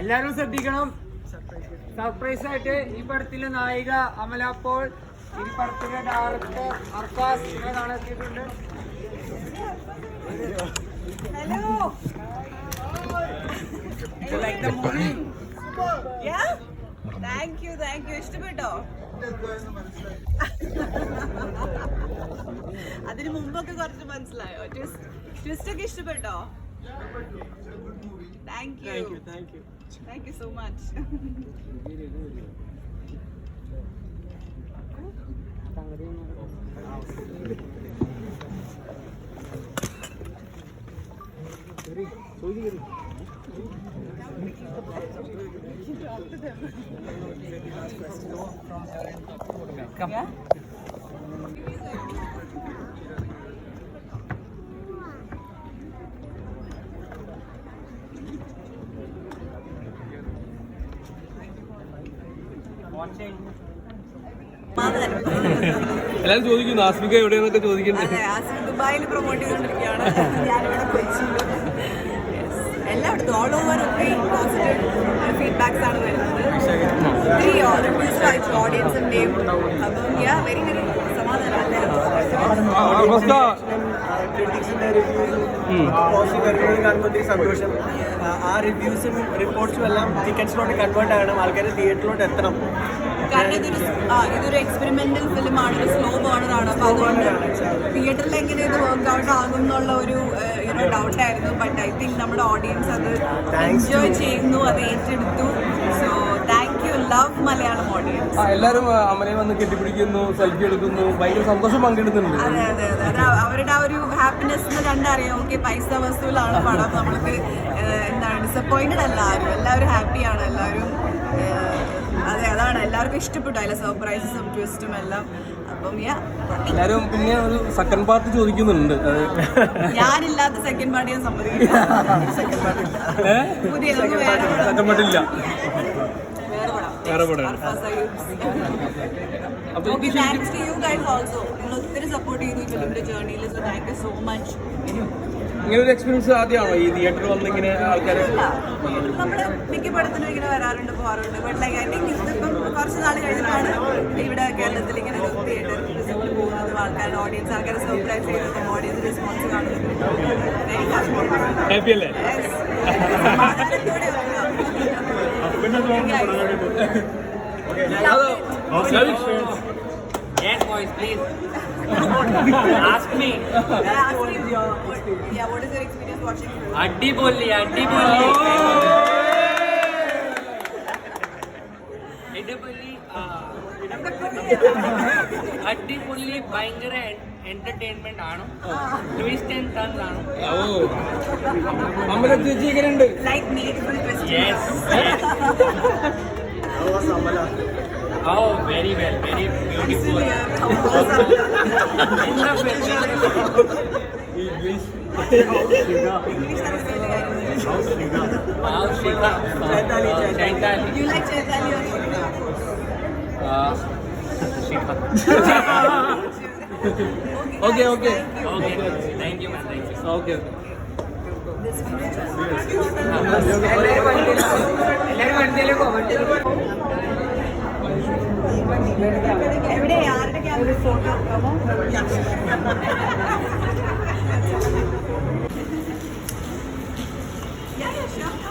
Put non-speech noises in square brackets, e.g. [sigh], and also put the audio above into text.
എല്ലാരും ശ്രദ്ധിക്കണം. സർപ്രൈസ് ആയിട്ട് ഈ പടത്തിലെ നായിക അമല പോൾ ഡയറക്ടർ അർക്കാസ് ഇവരെ? Thank you, thank you. ഇഷ്ടപ്പെട്ടോ? അതിന് മുമ്പൊക്കെ കുറച്ച് മനസ്സിലായോ? ട്വിസ്റ്റ് ഒക്കെ ഇഷ്ടപ്പെട്ടോ? Thank you thank you so much Yeah? മാതരം. എല്ലാരും ചോദിക്കുന്നു ആസ്മിക എവിടെയാന്നൊക്കെ ചോദിക്കുന്നത് ദുബായിൽ പ്രൊമോട്ട് ചെയ്തോണ്ടിരിക്കുകയാണ് ഞാനിവിടെ ഓൾ ഓവർ പോസിറ്റീവ് ഫീഡ്ബാക്സ് ആണ് വരുന്നത്. ഒത്തിരി ഓഡിയൻസ് വായിച്ചു ഓഡിയൻസിന്റെയും അപ്പം യാ വെരി വെരി സന്തോഷം. ആ, റിവ്യൂസും റിപ്പോർട്ട്സും എല്ലാം ടിക്കറ്റ്സിലോട്ട് കൺവേർട്ട് ആകണം. ആൾക്കാർ തിയേറ്ററിലോട്ട് എത്തണം. കാരണം ഇതൊരു ഇതൊരു എക്സ്പെരിമെന്റൽ ഫിലിം ആണ്. ഒരു സ്ലോ ബേണർ ആണ്. അപ്പൊ അതുകൊണ്ട് തിയേറ്ററിൽ എങ്ങനെ ഇത് വർക്ക്ഔട്ട് ആകും എന്നുള്ള ഒരു ഡൗട്ട് ആയിരുന്നു ബട്ട് ഐ തിങ്ക് നമ്മുടെ ഓഡിയൻസ് അത് എൻജോയ് ചെയ്യുന്നു അത് ഏറ്റെടുത്തു. So thank you love Malayalam audience എല്ലാവരും അമലയെ വന്ന് കെട്ടിപ്പിടിക്കുന്നു സെൽഫി എടുക്കുന്നു ഭയങ്കര സന്തോഷം പങ്കിടുന്നുണ്ട്. അതെ അതെ അതെ. അവരുടെ ആ ഒരു ഹാപ്പിനെസ് കണ്ടറിയാം ഓക്കെ പൈസ വസൂലാണ് പടം. നമ്മൾക്ക് എന്താണ് ഡിസപ്പോയിന്റഡ് അല്ല ആരും. എല്ലാവരും ഹാപ്പിയാണ് എല്ലാവരും അതെ അതാണ്. എല്ലാവർക്കും ഇഷ്ടപ്പെട്ടു. അതിലെ സർപ്രൈസസും ട്വിസ്റ്റും എല്ലാം. എല്ലാരും പിന്നെ ഒരു സെക്കൻഡ് പാർട്ട് ചോദിക്കുന്നുണ്ട് ഞാനില്ലാത്ത സെക്കൻഡ് പാർട്ട് ഞാൻ സമ്മതിക്കില്ല. [laughs] സെക്കൻഡ് പാർട്ടില്ല വേറെ പടം. വേറെ പടം. അർഫാസ് അയ്യൂബ്സ്. അപ്പൊ Okay, thanks to you guys also. നിങ്ങൾ ഒത്തിരി സപ്പോർട്ട് ചെയ്തു ഫിലിമിന്റെ ജേർണിയിൽ so thank you so much ഇങ്ങനെ ഒരു എക്സ്പീരിയൻസ് ആദ്യമാണോ ഈ തിയേറ്ററിൽ വന്ന് ഇങ്ങനെ ആൾക്കാരെ നമ്മൾ മിക്ക പടത്തിനും ഇങ്ങനെ വരാറുണ്ട് പോകാറുണ്ട് ബട്ട് ലൈക്ക് ഐ തിങ്ക് ഇതിപ്പം കുറച്ച് നാൾ കഴിഞ്ഞിട്ടാണ് ഇവിടെ കേരളത്തിൽ ഇങ്ങനെ ഒരു തിയേറ്റർ വിസിറ്റിൽ പോകുന്നത്. ആൾക്കാരുടെ ഓഡിയൻസ് ആൾക്കാരെ സർപ്രൈസ് ചെയ്യുന്നതും ഓഡിയൻസ് റെസ്പോൺസ് കാണുന്നതും. Yes. boys, please. Ask me. Yeah, what is your experience watching film? അടിപൊളി അടിപൊളി. അടിപൊളി ആ, അടിപൊളി ഭയങ്കര എന്റർടൈൻമെന്റ് ആണ്. ട്വിസ്റ്റ് ആൻഡ് ടേൺസ് ആണ്. എങ്ങനെ ഉണ്ട് Like meaningful questions. Yes oh very well very beautiful You like Chaitanya or Shikha? Okay okay okay thank you ma'am thank you okay എല്ലാവരും വണ്ടിയിലേക്കോ വണ്ടിയിലേക്കോ എവിടെ? ആരുടെ camera? Photo Yeah, yeah, sure.